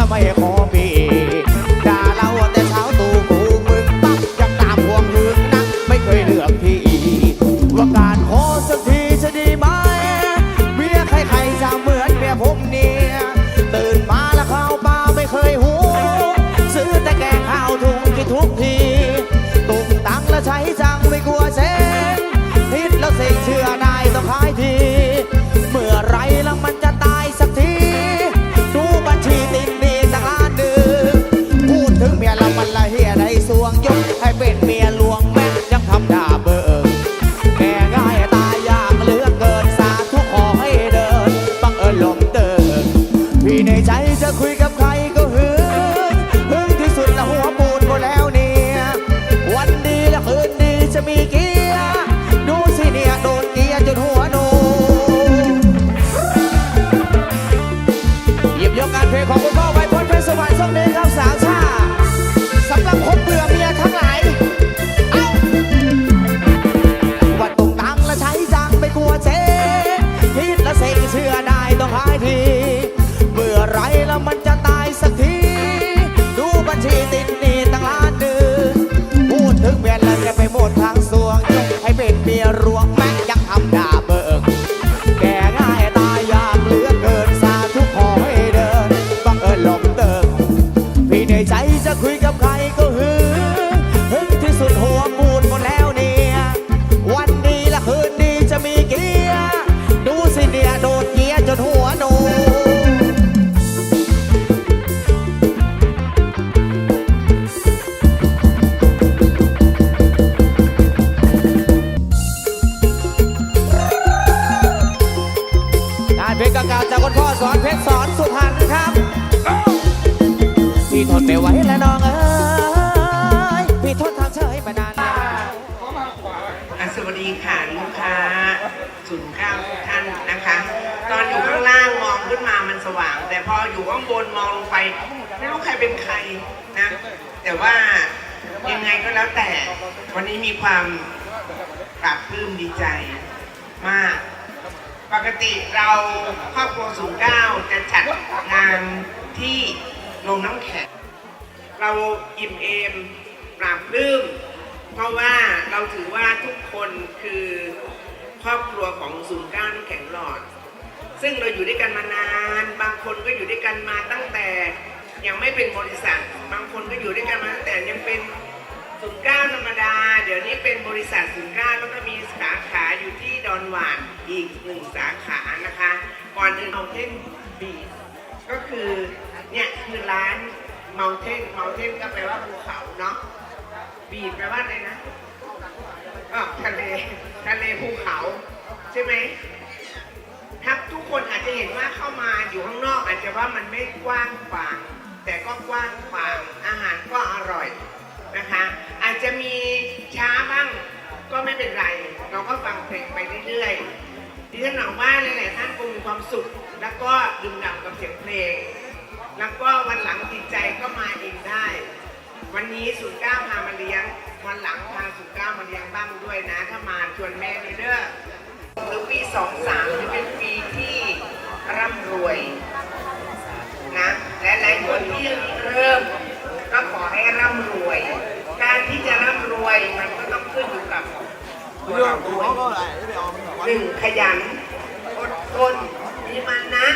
สมัยขอปีด่าเราแต่เช้าตู่กูมึงปั๊บยังตามห่วงลึกนักไม่เคยเลือกพี่ว่าการขอสักทีจะดีไหมเมียใครๆจะเหมือนเมียผมเนี่ยตื่นมาแล้วข้าวปลาไม่เคยหูซื้อแต่แกงข้าวถุงกินทุกทีตุงตังแล้วใช้จังไม่กลัวเซ็ง เพลงกากาจากคุณพ่อสอนเพชรสอนสุพรรณครับพี่ทนไม่ไหวแล้วน้องเอ้ยพี่ทนทำเฉยมานานแล้วอะสวัสดีค่ะลูกค้าศูนย์ข้าวทุกท่านนะคะ ตอนอยู่ข้างล่างมองขึ้นมามันสว่าง แต่พออยู่ข้างบนมองลงไปไม่รู้ใครเป็นใครนะ แต่ว่ายังไงก็แล้วแต่ วันนี้มีความปราบปลื้มดีใจมาก ปกติเราครอบครัวศูนย์เก้าจะจัดงานที่โรงน้ำแข็ง เราอิ่มเอมปราบปลื้ม เพราะว่าเราถือว่าทุกคนคือครอบครัวของศูนย์ก้าน้ำแข็งหลอด ซึ่งเราอยู่ด้วยกันมานาน บางคนก็อยู่ด้วยกันมาตั้งแต่ยังไม่เป็นบริษัท บางคนก็อยู่ด้วยกันมาตั้งแต่ยังเป็น ศูนย์ก้าธรรมดา เดี๋ยวนี้เป็นบริษัทศูนย์ก้าแล้วก็มีสาขาอยู่ที่ดอนหวานอีกหนึ่งสาขานะคะ ก่อนอื่นเอาเท่นบีก็คือ เนี่ยคือร้าน mountain mountain ก็แปลว่าภูเขาเนาะบีแปลว่าอะไรนะอ๋อทะเลทะเลภูเขาใช่ไหมครับทุกคนอาจจะเห็นว่าเข้ามาอยู่ข้างนอกอาจจะว่ามันไม่กว้างขวางแต่ก็กว้างขวางอาหารก็อร่อย นะคะ อาจจะมีช้าบ้างก็ไม่เป็นไร เราก็ฟังเพลงไปเรื่อยๆดิฉันหวังว่าหลายๆท่านคงมีความสุข แล้วก็ดื่มด่ำกับเสียงเพลง แล้วก็วันหลังติดใจก็มาเองได้ วันนี้ศูนย์เก้าพามาเลี้ยง วันหลังพาศูนย์เก้ามาเลี้ยงบ้างด้วยนะ ถ้ามาชวนแม่ด้วยเด้อหรือปีสองสามจะเป็นปีที่ร่ำรวยนะและหลายคนที่เริ่มก็ขอให้ร่ำรวย การที่จะร่ำรวยมันก็ต้องขึ้นอยู่กับ ตัวเราด้วยหนึ่งขยัน อดทนมีมันนะ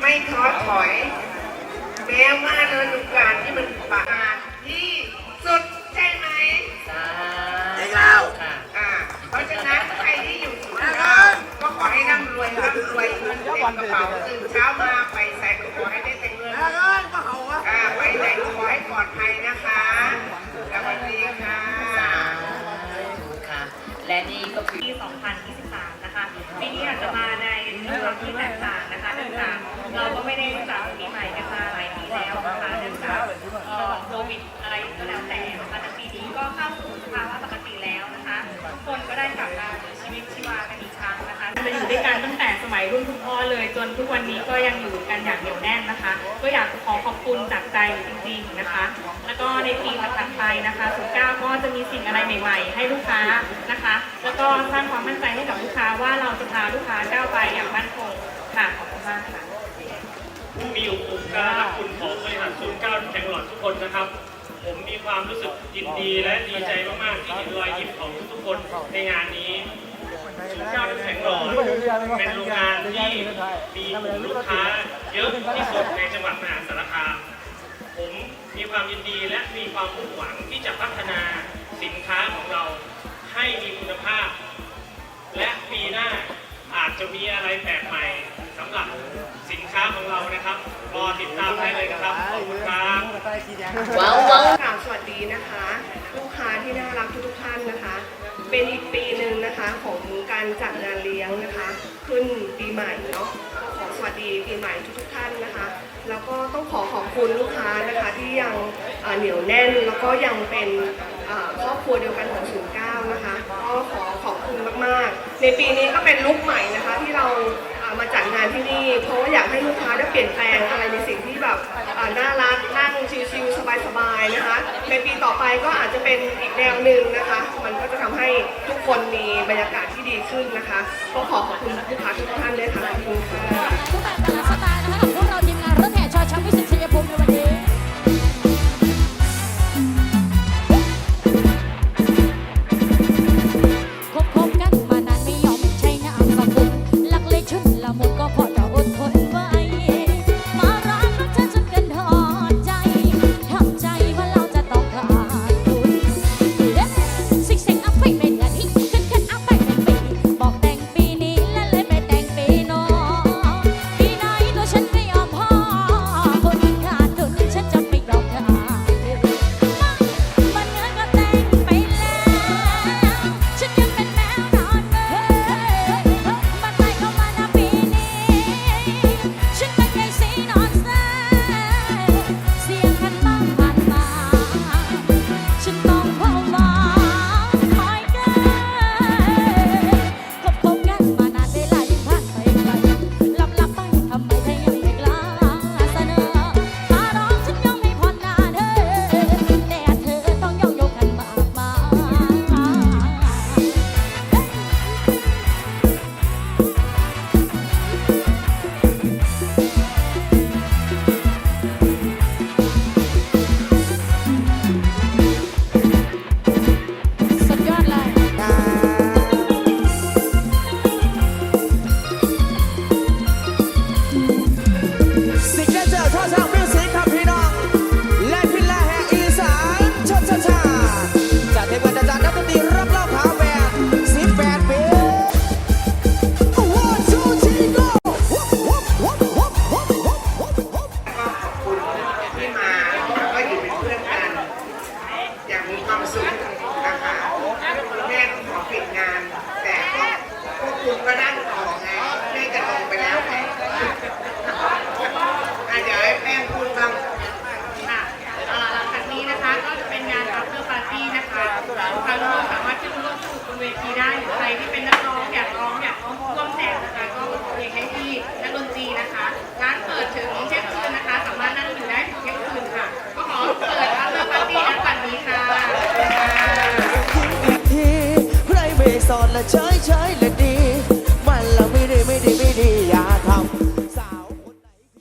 ไม่ท้อถอย แม้ว่าฤดูกาลที่มันปาที่สุดใช่ไหมใช่แล้วอ่าเพราะฉะนั้นใครที่อยู่สุราษฎร์ก็ขอให้ร่ำรวยร่ำรวยเงินเต็มกระเป๋าตื่นเช้ามาไปใส่ก็ขอให้ได้แต่เงินอ่าไปไหนก็ขอให้ปลอดภัยนะ ก็คือปี 2023 นะคะปีนี้อาจจะมาในเรื่องที่แตกต่างนะคะเนื่องจากเราก็ไม่ได้จัดปีใหม่กันมาหลายปีแล้วนะคะเนื่องจากโควิดอะไรก็แล้วแต่นะคะแต่ปีนี้ก็เข้าสู่สภาวะปกติแล้วนะคะทุกคนก็ได้กลับมามีชีวิตชีวากันอีกครั้งนะคะมาอยู่ด้วยกันตั้ง ยรุ่นคุณพ่อเลย จนทุกวันนี้ก็ยังอยู่กันอย่างเหนียวแน่นนะคะ ก็อยากขอขอบคุณจากใจจริงๆนะคะ แล้วก็ในปีถัดไปนะคะสุก้าก็จะมีสิ่งอะไรใหม่ๆ ให้ลูกค้านะคะ แล้วก็สร้างความมั่นใจให้กับลูกค้าว่าเราจะพาลูกค้าก้าวไปอย่างมั่นคงค่ะขอบคุณมากค่ะผู้มีอุปการะคุณของบริษัทศูนก้าแข่งหลอดทุกคนนะครับผมมีความรู้สึกยินดีและดีใจมากๆที่เห็นรอยยิ้มของทุกๆคนในงานนี้ นย์เก้าแข่งหลอดเป็นโรงงานที่มีกลุ่มลูกค้าเยอะที่สุดในจังหวัดมหาสารคามผมมีความยินดีและมีความมุ่งหวังที่จะพัฒนาสินค้าของเราให้มีคุณภาพ และปีหน้าอาจจะมีอะไรแปลกใหม่สำหรับสินค้าของเรานะครับรอติดตามได้เลยนะครับขอบคุณครับว้าวว้าวกราบสวัสดีนะคะ ลูกค้าที่น่ารักทุกๆท่านนะคะ เป็นอีกปีหนึ่งนะคะของการจัดงานเลี้ยงนะคะ ขึ้นปีใหม่เนาะก็ขอสวัสดีปีใหม่ทุกๆท่านนะคะ แล้วก็ต้องขอขอบคุณลูกค้านะคะที่ยังเหนียวแน่นแล้วก็ยังเป็นครอบครัวเดียวกันของศูนย์เก้านะคะก็ขอขอบคุณมากๆ ในปีนี้ก็เป็นลุกใหม่นะคะที่เรา มาจัดงานที่นี่ เพราะว่าอยากให้ลูกค้าได้เปลี่ยนแปลงอะไรในสิ่งที่แบบน่ารักนั่งชิลๆสบายๆนะคะในปีต่อไปก็อาจจะเป็นอีกแนวหนึ่งนะคะ มันก็จะทำให้ทุกคนมีบรรยากาศที่ดีขึ้นนะคะก็ขอขอบคุณลูกค้าทุกท่านด้วยค่ะขอบคุณค่ะทุกแบบแต่ละสไตล์นะคะกับพวกเราทีมงานรถแห่ชอช้างวิสิตชัยภูมิในวันนี้ มุนก็พอจะอน คุณก็นั่งต่อไงแม่จะลงไปแล้วไงอะเดี๋ยวให้แป้งพูดบ้างค่ะเอ่อหลังจากนี้นะคะก็จะเป็นงาน after party นะคะทางเราสามารถขึ้นร่วมสนุกบนเวทีได้หรือใครที่เป็นนักร้องอยากร้องอยากร่วมแจกนะคะก็ขอเพลงให้ที่นักดนตรีนะคะร้านเปิดถึงเที่ยงคืนนะคะ สามารถนั่งอยู่ได้ถึงเที่ยงคืนค่ะ ก็ขอเปิด after party ณบัดนี้ค่ะขอบคุณค่ะอีกทีใครไม่สอนและเฉยเฉย